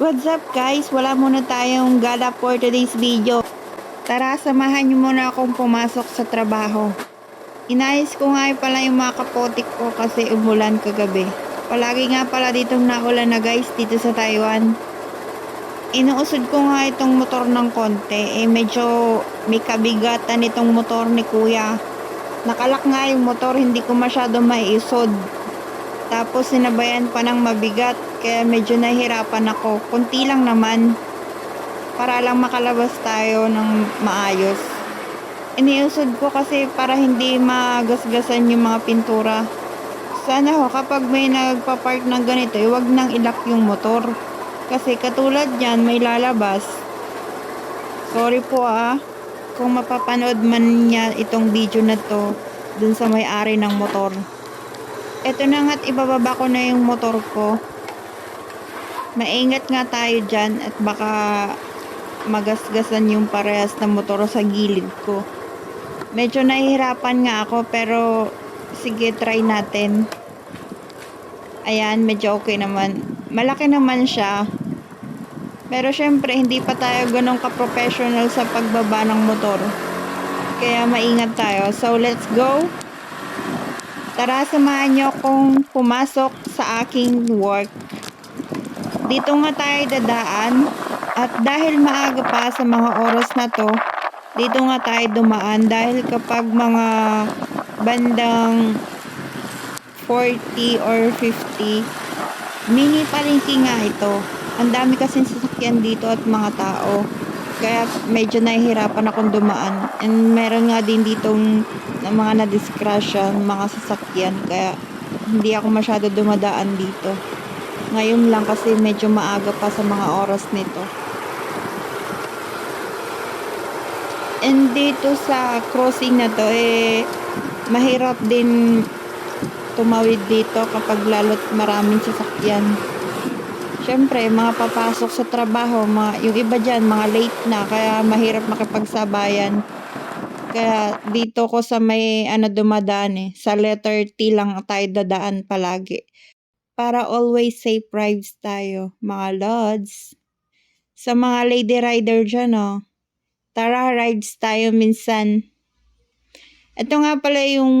What's up guys? Wala muna tayong gala for today's video. Tara, samahan niyo muna akong pumasok sa trabaho. Inayos ko nga pala yung mga kapotik ko kasi umulan kagabi. Palagi nga pala ditong naulan na guys dito sa Taiwan. Inuusod ko nga itong motor ng konti. Eh medyo may kabigatan itong motor ni kuya. Nakalak nga yung motor, hindi ko masyado maiisod. Tapos sinabayan pa ng mabigat, kaya medyo nahihirapan ako. Kunti lang naman, para lang makalabas tayo ng maayos. Iniusod ko kasi para hindi magasgasan yung mga pintura. Sana ho, kapag may nagpa-park ng ganito, eh, wag nang ilak yung motor. Kasi katulad yan, may lalabas. Sorry po ah, kung mapapanood man niya itong video na to dun sa may-ari ng motor. Eto na nga't ibababa ko na yung motor ko. Maingat nga tayo dyan at baka magasgasan yung parehas na motor sa gilid ko. Medyo nahihirapan nga ako pero sige try natin. Ayan, medyo okay naman. Malaki naman siya. Pero syempre, hindi pa tayo ganun ka-professional sa pagbaba ng motor. Kaya maingat tayo. So, let's go. Tara, samahan niyo akong pumasok sa aking work. Dito nga tayo dadaan. At dahil maaga pa sa mga oras na to, dito nga tayo dumaan. Dahil kapag mga bandang 40 or 50, mini palengke nga ito. Ang dami kasing sasakyan dito at mga tao. Kaya medyo nahihirapan akong dumaan. And meron nga din ditong mga na-discrasya, mga sasakyan. Kaya hindi ako masyado dumadaan dito. Ngayon lang kasi medyo maaga pa sa mga oras nito. And dito sa crossing na to, eh, mahirap din tumawid dito kapag lalo't maraming sasakyan. Siyempre, mga papasok sa trabaho, mga, yung iba dyan, mga late na, kaya mahirap makipagsabayan. Kaya dito ko sa may ano dumadaan eh, sa letter T lang tayo dadaan palagi. Para always safe rides tayo, mga lods. Sa mga lady rider dyan oh, tara rides tayo minsan. Ito nga pala yung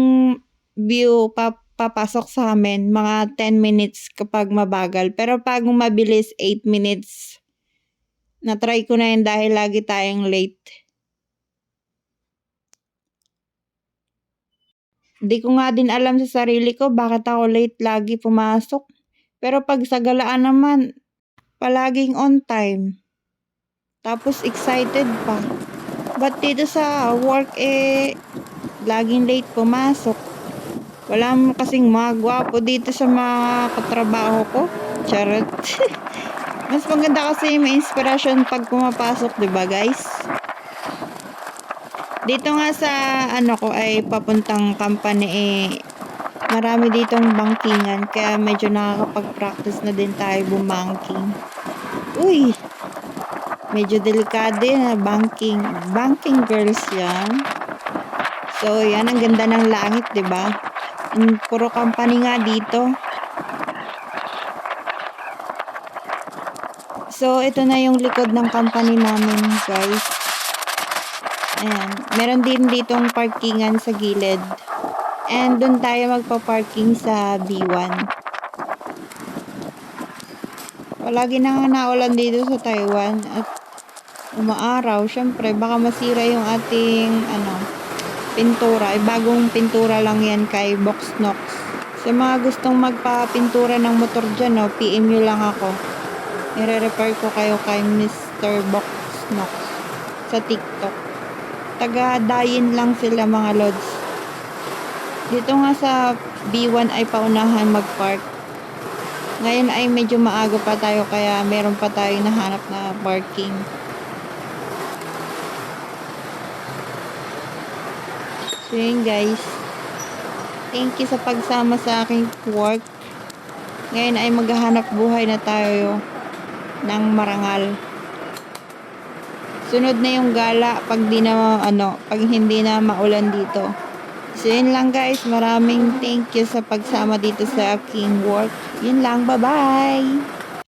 view pa papasok sa amin, mga 10 minutes kapag mabagal. Pero pag mabilis, 8 minutes. Na-try ko na yun dahil lagi tayong late. Di ko nga din alam sa sarili ko bakit ako late lagi pumasok. Pero pag sa galaan naman, palaging on time. Tapos excited pa. But dito sa work eh, laging late pumasok. Wala mo kasing mga gwapo dito sa mga katrabaho ko. Charot. Mas maganda kasi may inspiration pag pumapasok, 'di ba, guys? Dito nga sa ano ko ay papuntang company eh marami ditong bankingan kaya medyo nakakapag-practice na din tayo bumangking. Uy! Medyo delikado yan na banking. Banking girls yan. So, yan ang ganda ng langit, 'di ba? Puro company nga dito. So, ito na yung likod ng company namin, guys. Ayan. Meron din ditong parkingan sa gilid. And doon tayo magpa-parking sa B1. Palagi na nga naulan dito sa Taiwan at umaaraw. Siyempre, baka masira yung ating ano, pintura. Eh, bagong pintura lang yan kay Box Nox. Sa mga gustong magpa-pintura ng motor dyan, no, PM nyo lang ako. Nire-refer ko kayo kay Mr. Box Nox sa TikTok. Taga-dayin lang sila mga lods. Dito nga sa B1 ay paunahan mag-park. Ngayon ay medyo maaga pa tayo kaya meron pa tayo nahanap na parking. So yun guys. Thank you sa pagsama sa aking work. Ngayon ay maghahanap buhay na tayo ng marangal. Sunod na yung gala pag di na ano, pag hindi na maulan dito. So yun lang guys, maraming thank you sa pagsama dito sa aking work. Yun lang, bye-bye!